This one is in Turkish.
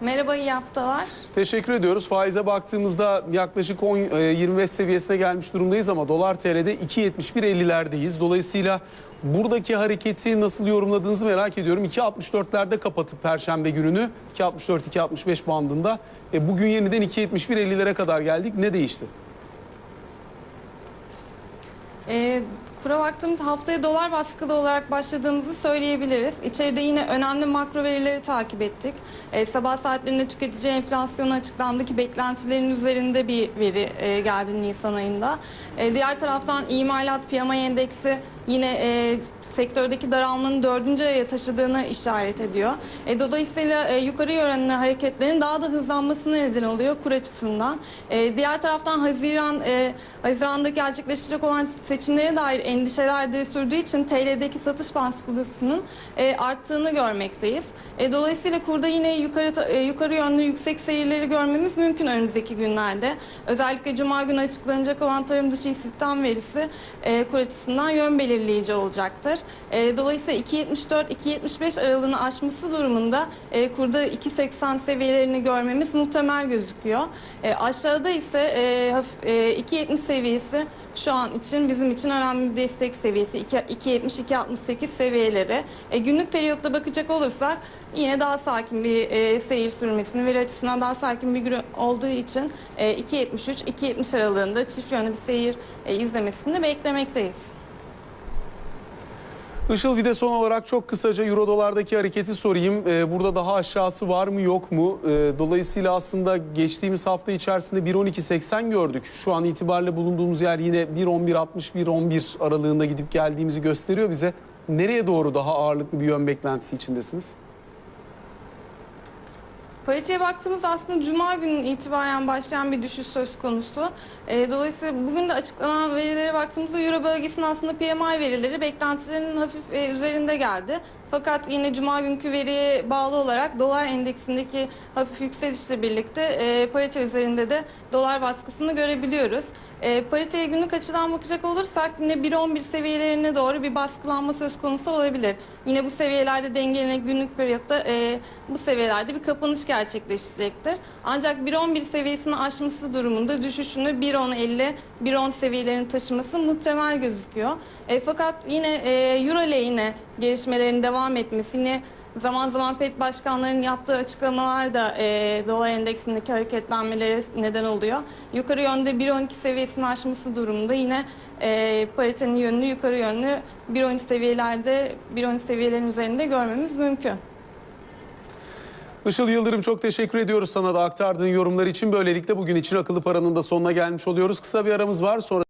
Merhaba, iyi haftalar. Teşekkür ediyoruz. Faize baktığımızda yaklaşık 10, e, 25 seviyesine gelmiş durumdayız ama dolar TL'de 2.71.50'lerdeyiz. Dolayısıyla buradaki hareketi nasıl yorumladığınızı merak ediyorum. 2.64'lerde kapatıp perşembe gününü 2.64-2.65 bandında e, bugün yeniden 2.71.50'lere kadar geldik. Ne değişti? Ee, kura baktığımız haftaya dolar baskılı olarak başladığımızı söyleyebiliriz. İçeride yine önemli makro verileri takip ettik. Ee, sabah saatlerinde tüketici enflasyonu açıklandı ki beklentilerin üzerinde bir veri e, geldi Nisan ayında. Ee, diğer taraftan imalat PMI endeksi yine e, sektördeki daralmanın dördüncü aya taşıdığını işaret ediyor. E, dolayısıyla e, yukarı yönlü hareketlerin daha da hızlanmasına neden oluyor kur açısından. E, diğer taraftan Haziran e, Haziran'da gerçekleşecek olan seçimlere dair endişeler de sürdüğü için TL'deki satış baskısının e, arttığını görmekteyiz. E, dolayısıyla kurda yine yukarı e, yukarı yönlü yüksek seyirleri görmemiz mümkün önümüzdeki günlerde. Özellikle Cuma günü açıklanacak olan tarım dışı istihdam verisi e, kur açısından yön belirleyici olacaktır. E, dolayısıyla 2.74-2.75 aralığını aşması durumunda e, kurda 2.80 seviyelerini görmemiz muhtemel gözüküyor. E, aşağıda ise e, e, 2.70 seviyesi şu an için bizim için önemli destek seviyesi 2.70-2.68 seviyeleri. E, günlük periyotta bakacak olursak yine daha sakin bir e, seyir sürmesini veri açısından daha sakin bir gün olduğu için e, 2.73-2.70 aralığında çift yönlü bir seyir e, izlemesini beklemekteyiz. Işıl bir de son olarak çok kısaca euro dolardaki hareketi sorayım. Ee, burada daha aşağısı var mı yok mu? Ee, dolayısıyla aslında geçtiğimiz hafta içerisinde 1.12.80 gördük. Şu an itibariyle bulunduğumuz yer yine 1.11.60-1.11 aralığında gidip geldiğimizi gösteriyor bize. Nereye doğru daha ağırlıklı bir yön beklentisi içindesiniz? Pariteye baktığımız aslında Cuma günü itibaren başlayan bir düşüş söz konusu. E, dolayısıyla bugün de açıklanan verilere baktığımızda Euro bölgesinin aslında PMI verileri beklentilerin hafif e, üzerinde geldi. Fakat yine Cuma günkü veriye bağlı olarak dolar endeksindeki hafif yükselişle birlikte e, parite üzerinde de dolar baskısını görebiliyoruz. E, pariteye günlük açıdan bakacak olursak yine 1.11 seviyelerine doğru bir baskılanma söz konusu olabilir. Yine bu seviyelerde dengelenip günlük periyotta e, bu seviyelerde bir kapanış gerçekleşecektir. Ancak 1.11 seviyesini aşması durumunda düşüşünü 1.10.50, 1.10 seviyelerini taşıması muhtemel gözüküyor. E, fakat yine e, Euro lehine gelişmelerin devam etmesi yine Zaman zaman FED başkanlarının yaptığı açıklamalar da e, dolar endeksindeki hareketlenmelere neden oluyor. Yukarı yönde 1.12 seviyesini aşması durumunda yine e, paritenin yönünü yukarı yönlü 1.13 seviyelerde 1.13 seviyelerin üzerinde görmemiz mümkün. Işıl Yıldırım çok teşekkür ediyoruz sana da aktardığın yorumlar için. Böylelikle bugün için akıllı paranın da sonuna gelmiş oluyoruz. Kısa bir aramız var sonra